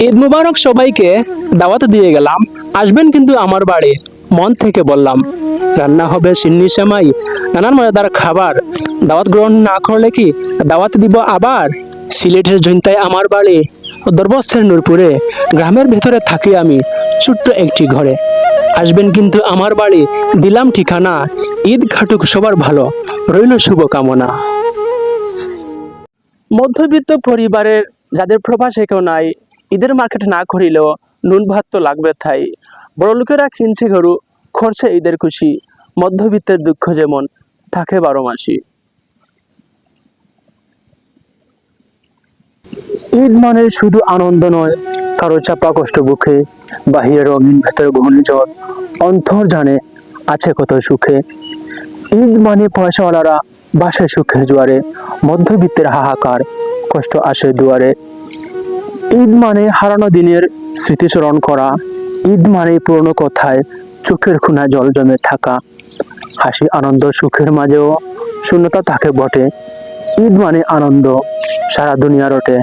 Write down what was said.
ঈদ মুবারক সবাইকে দাওয়াত দিয়ে গেলাম। আসবেন কিন্তু আমার বাড়ি। মন থেকে বললাম, রান্না হবে সিন্নি সেমাই, নানান মজাদার খাবার। দাওয়াত গ্রহণ না করলে কি দাওয়াত দিব আবার? সিলেটের জৈন্তায় আমার বাড়ি দরবস্থের নূরপুরে, গ্রামের ভেতরে থাকি আমি, ছোট্ট একটি ঘরে। আসবেন কিন্তু আমার বাড়ি, দিলাম ঠিকানা, ঈদ ঘাটুক সবার ভালো, রইল শুভকামনা। মধ্যবিত্ত পরিবারের, যাদের প্রবাসে কেউ নাই ঈদের মার্কেট না করিলেও নুন ভাত তো লাগবে তাই। বড় লোকেরা কিনছে গরু, খরচে ঈদের খুশি, মধ্যবিত্তের দুঃখ যেমন থাকে বারো মাসি। ঈদ মানে শুধু আনন্দ নয়, কারও চাপা কষ্ট বুকে, বাহিরে রঙিন ভেতর ঘূর্ণিঝড় অন্তর জানে আছে কত সুখে। ঈদ মানে পয়সাওয়ালারা বাসে সুখে জোয়ারে, মধ্যবিত্তের হাহাকার, কষ্ট আসে দুয়ারে। ঈদ মানে হারানো দিনের স্মৃতিস্মরণ করা। ঈদ মানে পুরনো কথায় চোখের খুনায় জল জমে থাকা। হাসি, আনন্দ, সুখের মাঝেও শূন্যতা থাকে বটে। ঈদ মানে আনন্দ, সারা দুনিয়া রটে।